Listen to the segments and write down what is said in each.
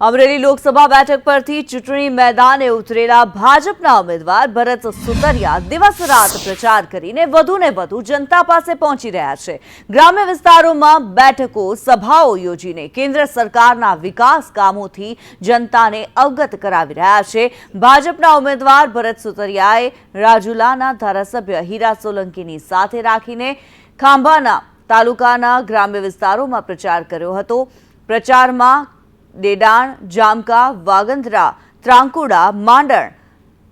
અમરેલી લોકસભા બેઠક પરથી ચૂંટણી મેદાને ઉતરેલા ભાજપના ઉમેદવાર ભરત સુતરિયા દિવસ રાત પ્રચાર કરીને વધુને વધુ જનતા પાસે પહોંચી રહ્યા છે. ગ્રામ્ય વિસ્તારોમાં બેઠકો, સભાઓ યોજીને કેન્દ્ર સરકારના વિકાસ કામોથી જનતાને અવગત કરાવી રહ્યા છે. ભાજપના ઉમેદવાર ભરત સુતરિયાએ રાજુલાના ધારાસભ્ય હીરા સોલંકીની સાથે રાખીને ખાંભાના તાલુકાના ગ્રામ્ય વિસ્તારોમાં પ્રચાર કર્યો હતો. પ્રચારમાં ડેડાણ જામકા વાગંદ્રા ત્રાંકુડા, માંડણ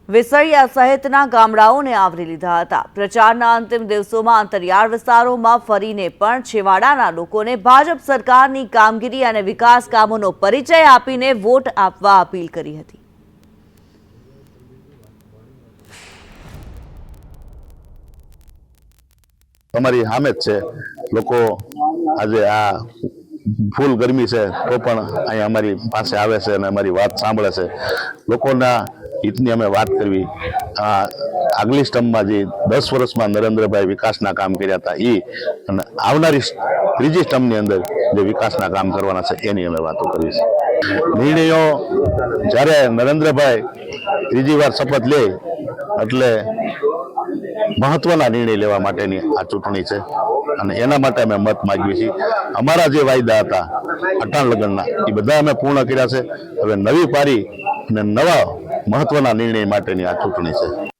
વિસરિયા સહિતના ગામડાઓને આવરી લીધા હતા. પ્રચારના અંતિમ દિવસોમાં અંતરિયાળ વિસ્તારોમાં ફરીને પણ છેવાડાના લોકોને ભાજપ સરકારની કામગીરી અને વિકાસ કામોનો પરિચય આપીને વોટ આપવા અપીલ કરી હતી. અમારી હામે છે. લોકો આજે આ ફૂલ ગરમી છે, તો પણ અહીંયા અમારી પાસે આવે છે અને અમારી વાત સાંભળે છે. લોકોના હિતની અમે વાત કરવી. આ આગલી સ્ટમ્પમાં જે દસ વર્ષમાં નરેન્દ્રભાઈ વિકાસના કામ કર્યા હતા એ અને આવનારી ત્રીજી સ્ટમ્પની અંદર જે વિકાસના કામ કરવાના છે, એની અમે વાતો કરવી છે નિર્ણયો જ્યારે નરેન્દ્રભાઈ ત્રીજી વાર શપથ લે, એટલે મહત્વના નિર્ણય લેવા માટેની આ ચૂંટણી છે. અને એના માટે અમે મત માગીએ છીએ. અમારા જે વાયદા હતા, અટાણ લગ્નના, એ બધા અમે પૂર્ણ કર્યા છે. હવે નવી પારી અને નવા મહત્વના નિર્ણય માટેની આ ચૂંટણી છે.